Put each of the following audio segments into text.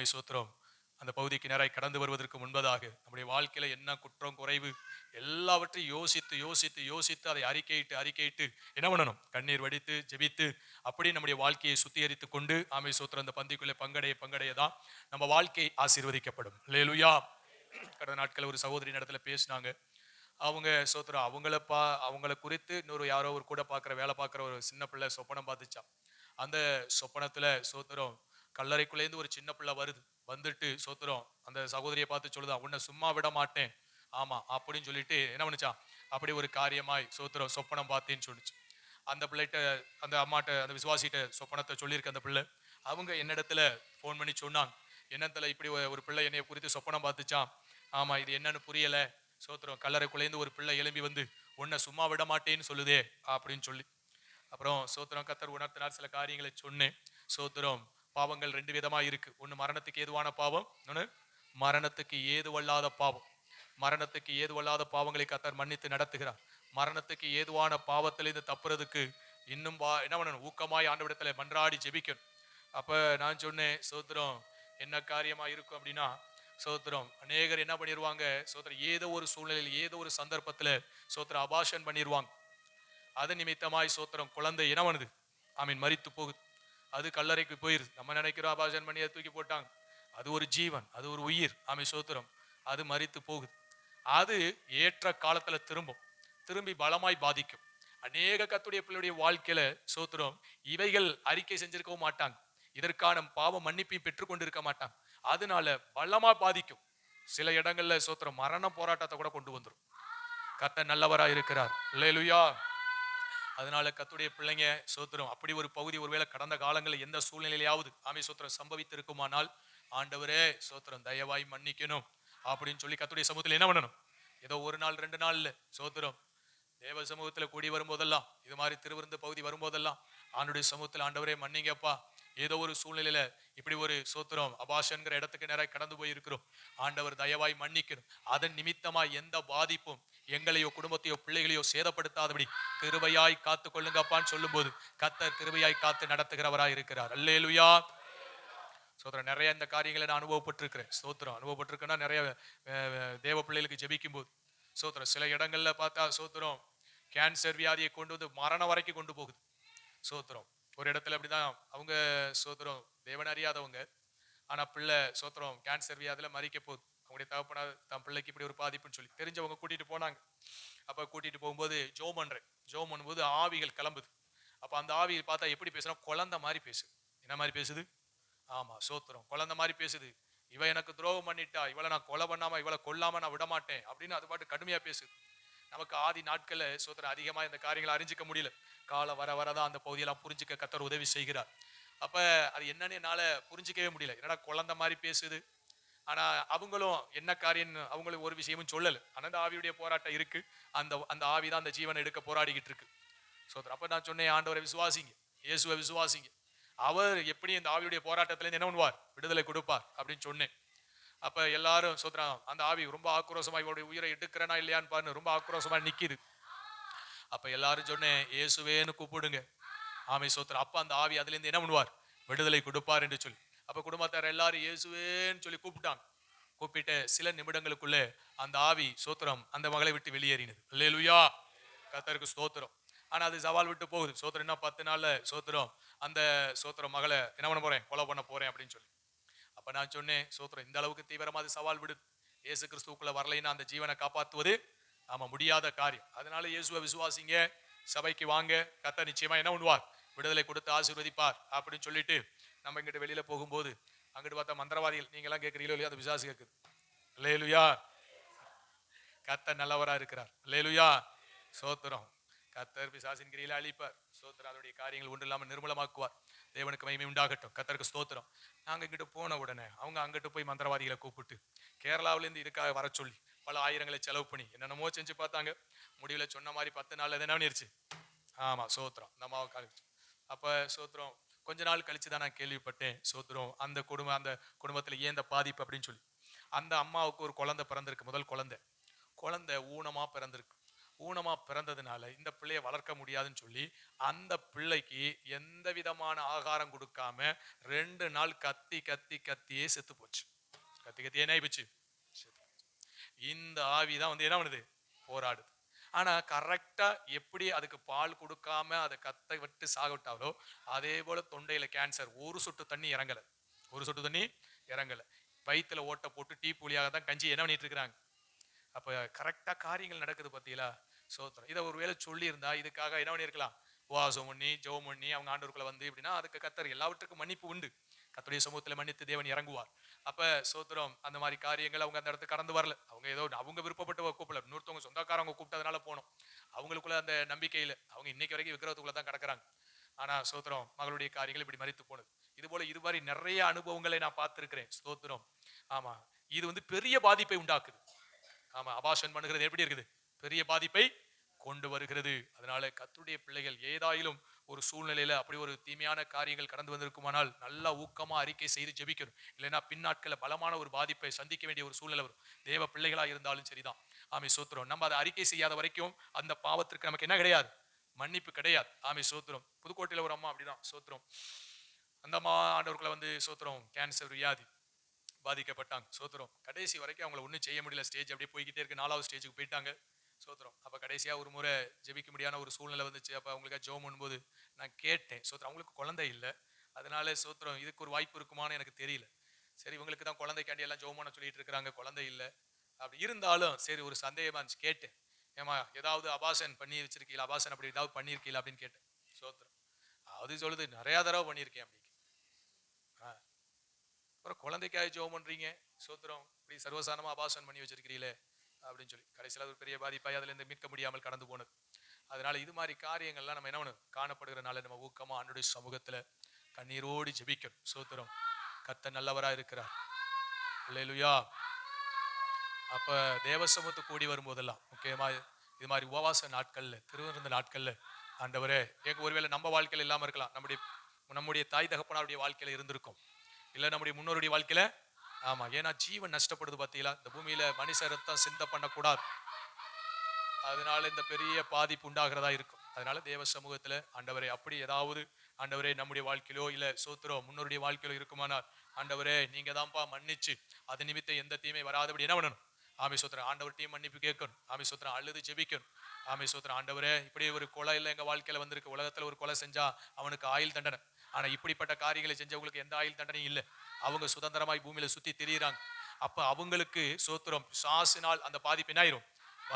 ஆமை சூத்திரம். அந்த பகுதிக்கு நேராக கடந்து வருவதற்கு முன்பதாக நம்முடைய வாழ்க்கையில என்ன குற்றம் குறைவு எல்லாவற்றையும் யோசித்து யோசித்து யோசித்து அதை அறிக்கையிட்டு அறிக்கையிட்டு என்ன பண்ணணும்? கண்ணீர் வடித்து ஜெபித்து அப்படி நம்முடைய வாழ்க்கையை சுத்திகரித்து கொண்டு ஆமை சூத்திரம் அந்த பந்திக்குள்ளே பங்கடைய பங்கடைய தான் நம்ம வாழ்க்கை ஆசீர்வதிக்கப்படும். லேலுயா கடந்த நாட்கள் ஒரு சகோதரி இடத்துல பேசினாங்க. அவங்க சோத்திரம் அவங்கள பா அவங்கள குறித்து இன்னொரு யாரோ ஒரு கூட பார்க்குற வேலை பார்க்குற ஒரு சின்ன பிள்ளை சொப்பனம் பார்த்துச்சான் அந்த சொப்பனத்துல சோத்திரம் கல்லறைக்குள்ளேருந்து ஒரு சின்ன பிள்ளை வருது. வந்துட்டு சோத்துறோம். அந்த சகோதரியை பார்த்து சொல்லுதா உன்னை சும்மா விட மாட்டேன். ஆமா அப்படின்னு சொல்லிட்டு என்ன பண்ணுச்சா அப்படி ஒரு காரியமாய் சோத்துறோம் சொப்பனம் பார்த்தேன்னு சொல்லிச்சு. அந்த பிள்ளைகிட்ட அந்த அம்மாட்ட அந்த விசுவாசிகிட்ட சொப்பனத்தை சொல்லியிருக்க அந்த பிள்ளை. அவங்க என்னிடத்துல ஃபோன் பண்ணி சொன்னாங்க. என்னத்துல இப்படி ஒரு- ஒரு பிள்ளை என்னைய குறித்து சொப்பனம் பார்த்துச்சான் ஆமா இது என்னன்னு புரியல. சோத்திரம் கல்லறைக்குள்ளேருந்து ஒரு பிள்ளை எழும்பி வந்து உன்னை சும்மா விட மாட்டேன்னு சொல்லுதே அப்படின்னு சொல்லி. அப்புறம் சோத்திரம் கத்தர் உணர்த்தினார் சில காரியங்களை சொன்னேன். சோத்திரம் பாவங்கள் ரெண்டு விதமா இருக்கு. ஒண்ணு மரணத்துக்கு ஏதுவான பாவம் இன்னொன்னு மரணத்துக்கு ஏதுவல்லாத பாவம். மரணத்துக்கு ஏதுவல்லாத பாவங்களை கத்தர் மன்னித்து நடத்துகிறார். மரணத்துக்கு ஏதுவான பாவத்திலிருந்து தப்புறதுக்கு இன்னும் வா என்ன பண்ணணும்? ஊக்கமாய் ஆண்டவிடத்துல மன்றாடி ஜெபிக்கணும். அப்ப நான் சொன்னேன் சோத்திரம் என்ன காரியமா இருக்கும் அப்படின்னா சோத்திரம் அநேகர் என்ன பண்ணிடுவாங்க சோத்திரம் ஏதோ ஒரு சூழ்நிலையில் ஏதோ ஒரு சந்தர்ப்பத்துல சோத்திரம் அபாஷன் பண்ணிடுவாங்க அது நிமித்தமாய் சோத்திரம் குழந்தை என்ன பண்ணுது? ஐமீன் மறித்து போகுது. அது கல்லறைக்கு போயிருது நம்ம நினைக்கிறோம் அபாஷன் பண்ணி அதை தூக்கி போட்டாங்க. அது ஒரு ஜீவன் அது ஒரு உயிர் ஆமை சோத்திரம். அது மறித்து போகுது. அது ஏற்ற காலத்தில் திரும்பும். திரும்பி பலமாய் பாதிக்கும். அநேக கத்துடைய பிள்ளையுடைய வாழ்க்கையில சோத்திரம் இவைகள் அறிக்கை செஞ்சிருக்கவும் மாட்டாங்க. இதற்கான பாவ பெற்றுக்கொண்டு பெற்றுக்கொண்டிருக்க மாட்டாங்க. அதனால பலமா பாதிக்கும். சில இடங்கள்ல சோத்திரம் மரண போராட்டத்தை கூட கொண்டு வந்துடும் கத்த நல்லவரா இருக்கிறார் இல்லையா அதனால கத்துடைய பிள்ளைங்க சோத்திரம் அப்படி ஒரு பகுதி ஒருவேளை கடந்த காலங்களில் எந்த சூழ்நிலையாவது ஆமை சோத்திரம் சம்பவித்திருக்குமானால் ஆண்டவரே சோத்திரம் தயவாய் மன்னிக்கணும் அப்படின்னு சொல்லி கத்துடைய சமூகத்தில் என்ன பண்ணணும்? ஏதோ ஒரு நாள் ரெண்டு நாள் சோத்திரம் தேவ சமூகத்தில் கூடி வரும்போதெல்லாம் இது மாதிரி திருவிருந்து பகுதி வரும்போதெல்லாம் ஆண்டுடைய சமூகத்தில் ஆண்டவரே மன்னிங்கப்பா. ஏதோ ஒரு சூழ்நிலையில இப்படி ஒரு சோத்திரம் அபாஷன்கிற இடத்துக்கு நேராக கடந்து போயிருக்கிறோம். ஆண்டவர் தயவாய் மன்னிக்கணும். அதன் நிமித்தமா எந்த பாதிப்பும் எங்களையோ குடும்பத்தையோ பிள்ளைகளையோ சேதப்படுத்தாதபடி கிருபையாய் காத்து கொள்ளுங்கப்பான்னு சொல்லும்போது கத்தர் கிருபையாய் காத்து நடத்துகிறவராய் இருக்கிறார். அல்லேலுயா. சோதரன் நிறைய இந்த காரியங்களை நான் அனுபவப்பட்டிருக்கிறேன். சோத்திரம் அனுபவப்பட்டிருக்கேன்னா நிறைய தேவ பிள்ளைகளுக்கு ஜெபிக்கும் போது சோத்திரம் சில இடங்கள்ல பார்த்தா சோத்திரம் கேன்சர் வியாதியை கொண்டு வந்து மரணம் வரைக்கும் கொண்டு போகுது. சோத்திரம் ஒரு இடத்துல அப்படிதான் அவங்க சோத்திரம் தேவன் அறியாதவங்க. ஆனா பிள்ளை சோத்திரம் கேன்சர் வியாதியில மறிக்க போகுது. அவங்களுடைய தகப்பனா தன் பிள்ளைக்கு இப்படி ஒரு பாதிப்புன்னு சொல்லி தெரிஞ்சவங்க கூட்டிட்டு போனாங்க. அப்போ கூட்டிட்டு போகும்போது ஜோ பண்ணுறேன் ஜோ பண்ணும்போது ஆவிகள் கிளம்புது. அப்போ அந்த ஆவிகள் பார்த்தா எப்படி பேசுனா குழந்த மாதிரி பேசுது என்ன மாதிரி பேசுது? ஆமாம் சோத்திரம். குழந்தை மாதிரி பேசுது. இவ எனக்கு துரோகம் பண்ணிட்டா இவளை நான் கொலை பண்ணாமல் இவளை கொல்லாமல் நான் விட மாட்டேன் அப்படின்னு அது பாட்டு கடுமையாக பேசுது. நமக்கு ஆதி நாட்களில் சோத்திரம் அதிகமாக இந்த காரியங்களை அறிஞ்சிக்க முடியல. காலை வர வரதான் அந்த பகுதியெல்லாம் புரிஞ்சுக்க கத்தர் உதவி செய்கிறார். அப்போ அது என்னன்னு என்னால் புரிஞ்சிக்கவே முடியல. என்னடா குழந்த மாதிரி பேசுது? ஆனா அவங்களும் என்ன காரியம்னு அவங்களுக்கு ஒரு விஷயமும் சொல்லல. ஆனா அந்த ஆவியுடைய போராட்டம் இருக்கு. அந்த அந்த ஆவி தான் அந்த ஜீவனை எடுக்க போராடிக்கிட்டு இருக்கு. சோதரர் அப்ப நான் சொன்னேன் ஆண்டவரை விசுவாசிங்க இயேசுவை விசுவாசிங்க. அவர் எப்படி இந்த ஆவியுடைய போராட்டத்திலேருந்து என்ன பண்ணுவார்? விடுதலை கொடுப்பார் அப்படின்னு சொன்னேன். அப்ப எல்லாரும் சோத்ரம் அந்த ஆவி ரொம்ப ஆக்ரோஷமா இவருடைய உயிரை எடுக்கிறனா இல்லையான்னு பாருங்க ரொம்ப ஆக்ரோஷமா நிக்குது. அப்ப எல்லாரும் சொன்னேன் இயேசுவேன்னு கூப்பிடுங்க. ஆமை சோத்திரம் அப்ப அந்த ஆவி அதுலேருந்து என்ன பண்ணுவார்? விடுதலை கொடுப்பார் என்று சொல்லி. அப்ப குடும்பத்தார் எல்லாரும் இயேசுவேன்னு சொல்லி கூப்பிட்டாங்க. கூப்பிட்ட சில நிமிடங்களுக்குள்ளே அந்த ஆவி சோத்திரம் அந்த மகளை விட்டு வெளியேறினது. அல்லேலூயா! கத்தருக்கு ஸ்தோத்திரம். ஆனா அது சவால் விட்டு போகுது. சோத்திரம் என்ன? பத்து நாளில் சோத்திரம். அந்த சோத்திரம் மகளை என்ன பண்ண போகிறேன் கொலை பண்ண போறேன் அப்படின்னு சொல்லி. அப்ப நான் சொன்னேன் சோத்திரம் இந்த அளவுக்கு தீவிரமா அது சவால் விடுது. இயேசு கிறிஸ்துக்குள்ளே வரலைன்னா அந்த ஜீவனை காப்பாற்றுவது ஆமாம் முடியாத காரியம். அதனால இயேசுவை விசுவாசிங்க. சபைக்கு வாங்க. கத்த நிச்சயமா என்ன பண்ணுவார் விடுதலை கொடுத்து ஆசீர்வதிப்பார். அப்படின்னு சொல்லிட்டு நம்ம இங்கிட்டு வெளியில போகும்போது அங்கிட்டு பார்த்தா மந்திரவாதிகள் நீங்க எல்லாம் கேட்கறீங்களோ இல்லையா அந்த விசாசு கேட்குது. லேலுயா கத்த நல்லவரா இருக்கிறார். லேலுயா சோத்திரம். கத்தர் பிசாசின் கிரியில அழிப்பார். சோத்திரம் அதனுடைய காரியங்கள் ஒன்று இல்லாமல் நிர்மலமாக்குவார். தேவனுக்கு மகிமை உண்டாகட்டும். கத்தருக்கு ஸ்தோத்திரம். நாங்கள் இங்கிட்ட போன உடனே அவங்க அங்கிட்டு போய் மந்திரவாதிகளை கூப்பிட்டு கேரளாவுல இருந்து இதுக்காக வர சொல்லி பல ஆயிரங்களை செலவு பண்ணி என்னென்னமோ செஞ்சு பார்த்தாங்க. முடிவுல சொன்ன மாதிரி பத்து நாள்ல அது என்ன பண்ணிருச்சு? ஆமா சோத்திரம். நம்ம காலிச்சு அப்போ சோத்திரம் கொஞ்ச நாள் கழிச்சு தான் நான் கேள்விப்பட்டேன் சோத்திரம் அந்த குடும்பம் அந்த குடும்பத்துல ஏன் இந்த பாதிப்பு அப்படின்னு சொல்லி. அந்த அம்மாவுக்கு ஒரு குழந்தை பிறந்திருக்கு முதல் குழந்தை. குழந்தை ஊனமா பிறந்திருக்கு. ஊனமா பிறந்ததுனால இந்த பிள்ளையை வளர்க்க முடியாதுன்னு சொல்லி அந்த பிள்ளைக்கு எந்த விதமான ஆகாரம் கொடுக்காம ரெண்டு நாள் கத்தி கத்தி கத்தியே செத்து போச்சு. கத்தி கத்தி என்ன ஆயிப்போச்சு போச்சு. இந்த ஆவி தான் வந்து என்ன பண்ணுது? போராடுது. ஆனால் கரெக்டாக எப்படி அதுக்கு பால் கொடுக்காம அதை கத்த விட்டு சாகவிட்டாலோ அதே போல் தொண்டையில் கேன்சர் ஒரு சொட்டு தண்ணி இறங்கலை. ஒரு சொட்டு தண்ணி இறங்கலை. வயிற்றில் ஓட்டை போட்டு டீ புளியாக தான் கஞ்சி என்ன பண்ணிட்டு இருக்கிறாங்க? அப்போ கரெக்டாக காரியங்கள் நடக்குது பார்த்தீங்களா சோத்திரம். இதை ஒரு வேளை சொல்லியிருந்தா இதுக்காக என்ன பண்ணியிருக்கலாம்? உபவாசம் பண்ணி ஜெபம் பண்ணி அவங்க ஆண்டவருக்குள்ள வந்து இப்படின்னா அதுக்கு கத்தர் எல்லாவற்றுக்கும் மன்னிப்பு உண்டு. கத்துடைய சமூகத்துல மன்னித்து தேவன் இறங்குவார். அப்ப சோத்திரம் அந்த மாதிரி காரியங்கள் அவங்க அந்த இடத்துக்கு கடந்து வரல. அவங்க ஏதோ அவங்க விருப்பப்பட்டு கூப்பிடல. இன்னொருத்தவங்க சொந்தக்காரவங்க கூப்பிட்டதுனால போனோம். அவங்களுக்குள்ள அந்த நம்பிக்கையில அவங்க இன்னைக்கு வரைக்கும் விக்கிரகத்துக்குள்ள தான் கிடக்குறாங்க. ஆனா சோத்திரம் மகளுடைய காரியங்கள் இப்படி மறித்து போனது. இது போல இது மாதிரி நிறைய அனுபவங்களை நான் பார்த்திருக்கிறேன். சோத்திரம் ஆமா இது வந்து பெரிய பாதிப்பை உண்டாக்குது. ஆமா அபாஷன் பண்ணுகிறது எப்படி இருக்குது? பெரிய பாதிப்பை கொண்டு வருகிறது. அதனால கத்துடைய பிள்ளைகள் ஏதாயிலும் ஒரு சூழ்நிலையில அப்படி ஒரு தீமையான காரியங்கள் கடந்து வந்திருக்குமானால் நல்லா ஊக்கமா அறிக்கை செய்து ஜெபிக்கணும். இல்லைன்னா பின்னாட்கள பலமான ஒரு பாதிப்பை சந்திக்க வேண்டிய ஒரு சூழ்நிலை வரும். தேவ பிள்ளைகளா இருந்தாலும் சரிதான். ஆமை சோத்திரம். நம்ம அதை அறிக்கை செய்யாத வரைக்கும் அந்த பாவத்திற்கு நமக்கு என்ன கிடையாது? மன்னிப்பு கிடையாது. ஆமை சோத்திரம். புதுக்கோட்டையில ஒரு அம்மா அப்படிதான். சோத்திரம். அந்த அம்மா ஆண்டவர்களை வந்து சோத்திரம் கேன்சர் வியாதி பாதிக்கப்பட்டாங்க. சோத்திரம். கடைசி வரைக்கும் அவங்கள ஒன்றும் செய்ய முடியல. ஸ்டேஜ் அப்படியே போய்கிட்டே இருக்கு. நாலாவது ஸ்டேஜுக்கு போயிட்டாங்க. சோத்திரம் அப்போ கடைசியாக ஒரு முறை ஜெபிக்க முடியாத ஒரு சூழ்நிலை வந்துச்சு. அப்போ அவங்களுக்கு ஜோம் பண்ணும்போது நான் கேட்டேன். சோத்திரம் அவங்களுக்கு குழந்தை இல்லை. அதனால சோத்திரம் இதுக்கு ஒரு வாய்ப்பு இருக்குமான்னு எனக்கு தெரியல. சரி இவங்களுக்கு தான் குழந்தைக்காண்டி எல்லாம் ஜோம் பண்ண சொல்லிட்டு இருக்கிறாங்க. குழந்தை இல்லை. அப்படி இருந்தாலும் சரி ஒரு சந்தேகமாக இருந்துச்சு. கேட்டேன். ஏமா ஏதாவது அபாசன் பண்ணி வச்சிருக்கீங்களா? அபாசன் அப்படி ஏதாவது பண்ணியிருக்கீங்களா அப்படின்னு கேட்டேன். சோத்திரம் அது சொல்லுது நிறையா தடவை பண்ணியிருக்கேன் அப்படி ஆ. அப்புறம் குழந்தைக்காக ஜோம் பண்ணுறீங்க சோத்திரம் இப்படி சர்வசானமா அபாசன் பண்ணி வச்சிருக்கிறீங்களே. அப்படின்னு சொல்லி. கடைசியில் அது ஒரு பெரிய பாதிப்பாய் அதுல இருந்து மீட்க முடியாமல் கடந்து போனது. அதனால இது மாதிரி காரியங்கள்லாம் நம்ம என்ன ஒன்று காணப்படுகிறனால நம்ம ஊக்கமா ஆண்டுடைய சமூகத்துல கண்ணீரோடு ஜெபிக்கணும். சோத்திரம். கத்த நல்லவரா இருக்கிறார். இல்லையிலுயா அப்ப தேவசமூகத்து கூடி வரும்போதெல்லாம் முக்கியமா இது மாதிரி உபவாச நாட்கள்ல திருவிருந்த நாட்கள்ல ஆண்டவரே எங்கள் ஒருவேளை நம்ம வாழ்க்கையில இல்லாம இருக்கலாம். நம்முடைய நம்முடைய தாய் தகப்பனாருடைய வாழ்க்கையில இருந்திருக்கும். இல்ல நம்முடைய முன்னோருடைய வாழ்க்கையில ஆமா ஏன்னா ஜீவன் நஷ்டப்படுது பார்த்தீங்களா இந்த பூமியில மனுஷ ரத்தம் சிந்த பண்ணக்கூடாது. அதனால இந்த பெரிய பாதிப்பு உண்டாகிறதா இருக்கும். அதனால தேவ சமூகத்துல ஆண்டவரே அப்படி ஏதாவது ஆண்டவரே நம்முடைய வாழ்க்கையிலோ இல்ல சோத்திரோ முன்னோருடைய வாழ்க்கையிலோ இருக்குமானால் ஆண்டவரே நீங்க தான்ப்பா மன்னிச்சு அது நிமித்தம் எந்த தீமை வராதபடி என்ன பண்ணணும்? ஆமை சோத்திரம் டீம் மன்னிப்பு கேட்கணும். ஆமை சோத்திரம் அழுது ஜெபிக்கணும். ஆமை சோத்திரம் ஆண்டவரே இப்படி ஒரு கொலை இல்லை எங்க வாழ்க்கையில வந்திருக்கு. உலகத்துல ஒரு கொலை செஞ்சா அவனுக்கு ஆயுள் தண்டனை. ஆனால் இப்படிப்பட்ட காரியங்களை செஞ்சவங்களுக்கு எந்த ஆயுள் தண்டனையும் இல்லை. அவங்க சுதந்திரமாய் பூமியில் சுற்றி திரியிறாங்க. அப்போ அவங்களுக்கு சோத்திரம் சாசினால் அந்த பாதிப்பு என்ன ஆயிரும்?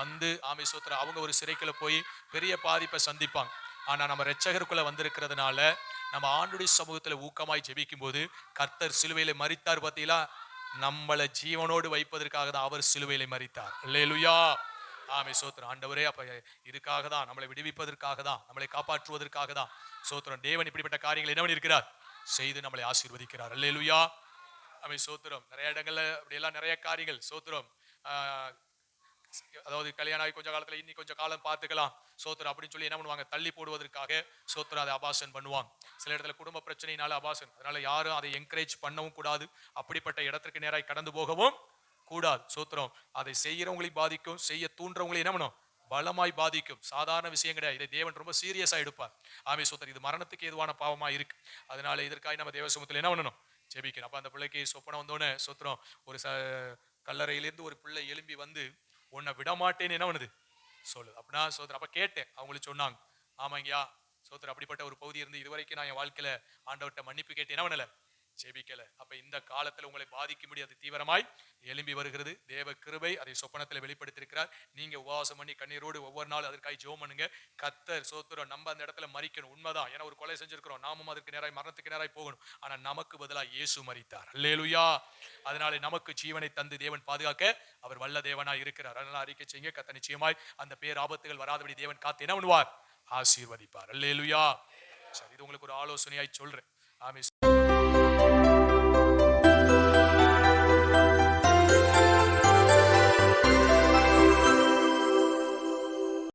வந்து ஆமை சோத்திரம். அவங்க ஒரு சிறைக்கில் போய் பெரிய பாதிப்பை சந்திப்பாங்க. ஆனால் நம்ம ரெச்சகருக்குள்ளே வந்திருக்கிறதுனால நம்ம ஆண்டுடைய சமூகத்தில் ஊக்கமாய் ஜெபிக்கும் போது கர்த்தர் சிலுவையில மறித்தார் பார்த்தீங்களா? நம்மளை ஜீவனோடு வைப்பதற்காக தான் அவர் சிலுவையில மறித்தார் அல்லேலூயா. ஆமை சோத்திரம். ஆண்டவரே அப்ப இதுக்காக தான் நம்மளை விடுவிப்பதற்காக தான் நம்மளை காப்பாற்றுவதற்காக தான் சோத்திரம். தேவன் இப்படிப்பட்ட காரியங்கள் என்ன பண்ணியிருக்கிறார்? செய்து நம்மளை ஆசீர்வதிக்கிறார். அல்லேலூயா. ஆமை சோத்திரம். நிறைய இடங்கள்ல அப்படியெல்லாம் நிறைய காரியங்கள். சோத்திரம் ஆஹ், அதாவது கல்யாணம் ஆகி கொஞ்ச காலத்துல இன்னி கொஞ்சம் காலம் பார்த்துக்கலாம். சோத்திரம் அப்படின்னு சொல்லி என்ன பண்ணுவாங்க? தள்ளி போடுவதற்காக சோத்திரம் அதை அபாசன் பண்ணுவாங்க சில இடத்துல குடும்ப பிரச்சனையினால அபாசன். அதனால யாரும் அதை என்கரேஜ் பண்ணவும் கூடாது. அப்படிப்பட்ட இடத்திற்கு நேராய் கடந்து போகவும் கூடாது. சூத்திரம் அதை செய்கிறவங்களை பாதிக்கும் செய்ய தூண்டுறவங்களை என்ன பண்ணும்? பலமாய் பாதிக்கும். சாதாரண விஷயம் கிடையாது. இதை தேவன் ரொம்ப சீரியஸாக எடுப்பார். ஆமே சூத்திரம் இது மரணத்துக்கு எதுவான பாவமாக இருக்கு. அதனால இதற்காக நம்ம தேவசமத்தில் என்ன பண்ணணும்? ஜெபிக்கணும். அப்போ அந்த பிள்ளைக்கு சொப்பனம் வந்தோடனே சூத்திரம் ஒரு ச கல்லறையிலேருந்து ஒரு பிள்ளை எழும்பி வந்து உன்னை விடமாட்டேன்னு என்ன பண்ணுது? சொல்லுது. அப்படின்னா சோதரன் அப்போ கேட்டேன். அவங்களுக்கு சொன்னாங்க. ஆமாங்கய்யா சோதரன் அப்படிப்பட்ட ஒரு பகுதி இருந்து இதுவரைக்கும் நான் என் வாழ்க்கையில் ஆண்டவர்கிட்ட மன்னிப்பு கேட்டு என்ன பண்ணலை? ஜெபிக்கல. அப்ப இந்த காலத்துல உங்களை பாதிக்க முடியாது. தீவிரமாய் எழும்பி வருகிறது. தேவ கிருபை அதை சொப்பனத்துல வெளிப்படுத்தியிருக்கிறார். நீங்க உபவாசம் பண்ணி கண்ணீரோடு ஒவ்வொரு நாள் அதற்காக ஜோம் பண்ணுங்க. கத்தர் சோத்துறோம். நம்ம அந்த இடத்துல மறிக்கணும் உண்மைதான். ஏன்னா ஒரு கொலை செஞ்சிருக்கிறோம். நாமும் அதற்கு நேராய் மரணத்துக்கு நேராய் போகணும். ஆனா நமக்கு பதிலாக இயேசு மறித்தார் அல்லேலுயா. அதனால நமக்கு ஜீவனை தந்து தேவன் பாதுகாக்க அவர் வல்ல தேவனாய் இருக்கிறார். அதனால அறிக்கை செய்யுங்க. கத்த நிச்சயமாய் அந்த பேர் ஆபத்துகள் வராதபடி தேவன் காத்து என்ன பண்ணுவார்? ஆசீர்வதிப்பார். அல்லேலுயா. சரி இது உங்களுக்கு ஒரு ஆலோசனையாய் சொல்றேன். ஆமே